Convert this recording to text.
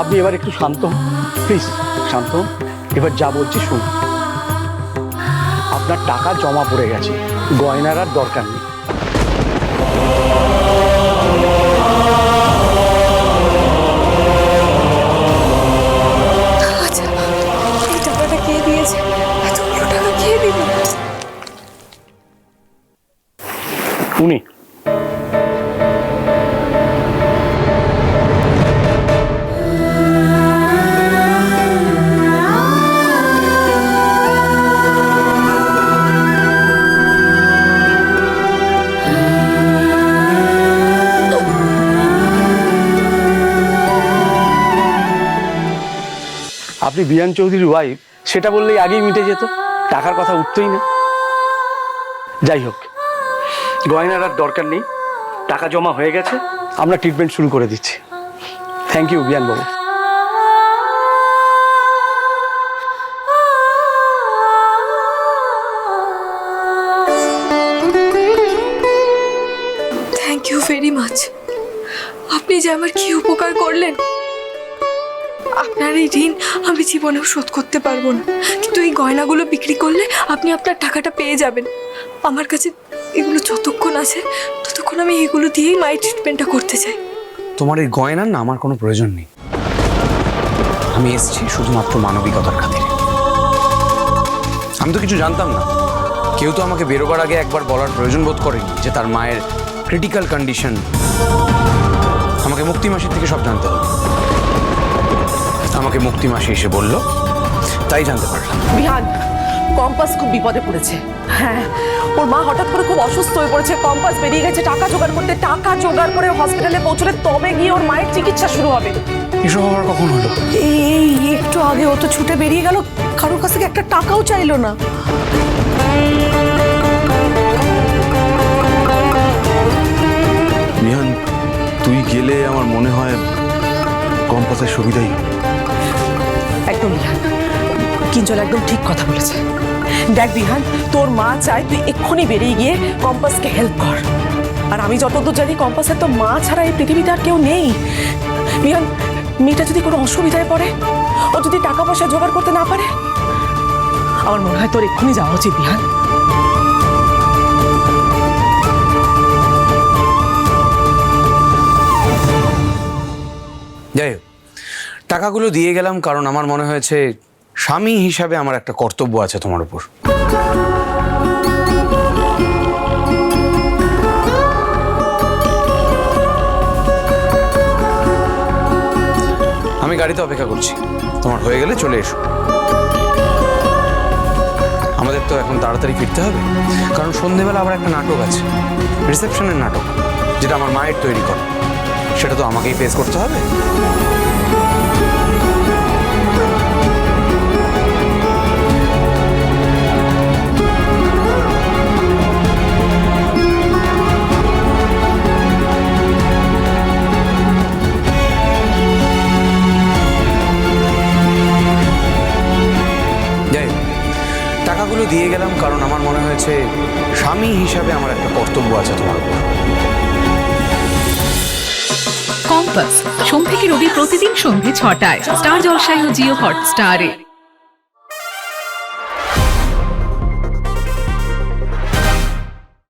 আপনি এবার একটু শান্ত প্লিজ শান্ত। এবার যা বলছি শুন আপনার টাকা জমা পড়ে গেছে। গয়নার আর দরকার নেই। আচ্ছা উনি। আপনি বিয়ান চৌধুরীর ওয়াইফ সেটা বললেই আগেই মিটে যেত। টাকার কথা উঠতই না। যাই হোক, গয়নার আর দরকার নেই। টাকা জমা হয়ে গেছে, আমরা ট্রিটমেন্ট শুরু করে দিচ্ছি। Thank you Beant Babu. Thank you আপনি যে আমার কি উপকার করলেন? আপনার এই ঋণ আমি জীবনেও শোধ করতে পারব না। কিন্তু এই গয়নাগুলো বিক্রি করলে আপনি আপনার টাকাটা পেয়ে যাবেন। আমার কাছে এগুলো যতক্ষণ আছে, ততক্ষণ আমি এগুলো দিয়েই মাই ট্রিটমেন্টটা করতে চাই। তোমার এই গয়নার না আমার কোনো প্রয়োজন নেই। আমি এসেছি শুধুমাত্র মানবিকতার খাতিরে। আমি তো কিছু জানতাম না। কেউ তো আমাকে বেরোবার আগে একবার বলার প্রয়োজন বোধ করেনি যে তার মায়ের ক্রিটিক্যাল কন্ডিশন আমাকে মুক্তি মাসির থেকে সব জানতে হবে। আমাকে মুক্তি মাসি এসে বলল তাই জানতে পারলাম। বিহান কম্পাস খুব বিপদে পড়েছে। হ্যাঁ ওর মা হঠাৎ করে খুব অসুস্থ হয়ে পড়েছে কম্পাস বেরিয়ে গেছে টাকা জোগাড় করতে টাকা জোগাড় করে হসপিটালে পৌঁছলে তবে গিয়ে ওর মায়ের চিকিৎসা শুরু হবে। এসব আবার কখন হলো? এই একটু আগে ও তো ছুটে বেরিয়ে গেল কারোর কাছ থেকে একটা টাকাও চাইলো না। নিহান তুই গেলে আমার মনে হয় কম্পাসের সুবিধাই। একদম বিহান। কিঞ্জল একদম ঠিক কথা বলেছে। দেখ বিহান, তোর মা চায় তুই এক্ষুনি বেরিয়ে গিয়ে কম্পাসকে হেল্প কর। আর আমি যতদূর জানি কম্পাসের তো মা ছাড়া এই পৃথিবীতে আর কেউ নেই। বিহান, মেয়েটা যদি কোনো অসুবিধায় পড়ে, ও যদি টাকা পয়সা জোগাড় করতে না পারে, আমার মনে হয় তোর এক্ষুনি যাওয়া উচিত বিহান। টাকাগুলো দিয়ে গেলাম কারণ আমার মনে হয়েছে স্বামী হিসাবে আমার একটা কর্তব্য আছে তোমার উপর। আমি গাড়িতে অপেক্ষা করছি। তোমার হয়ে গেলে চলে এসো। আমাদের তো এখন তাড়াতাড়ি ফিরতে হবে। কারণ সন্ধেবেলা আবার একটা নাটক আছে। রিসেপশনের নাটক, যেটা আমার মায়ের তৈরি করা। সেটা তো আমাকেই ফেস করতে হবে। টাকাগুলো দিয়ে গেলাম কারণ আমার মনে হয়েছে স্বামী হিসাবে আমার একটা কর্তব্য আছে তোমার উপর। কম্পাস, সোম থেকে রবি প্রতিদিন সন্ধ্যে ছটায়। স্টার জলসায় ও জিও হটস্টারে।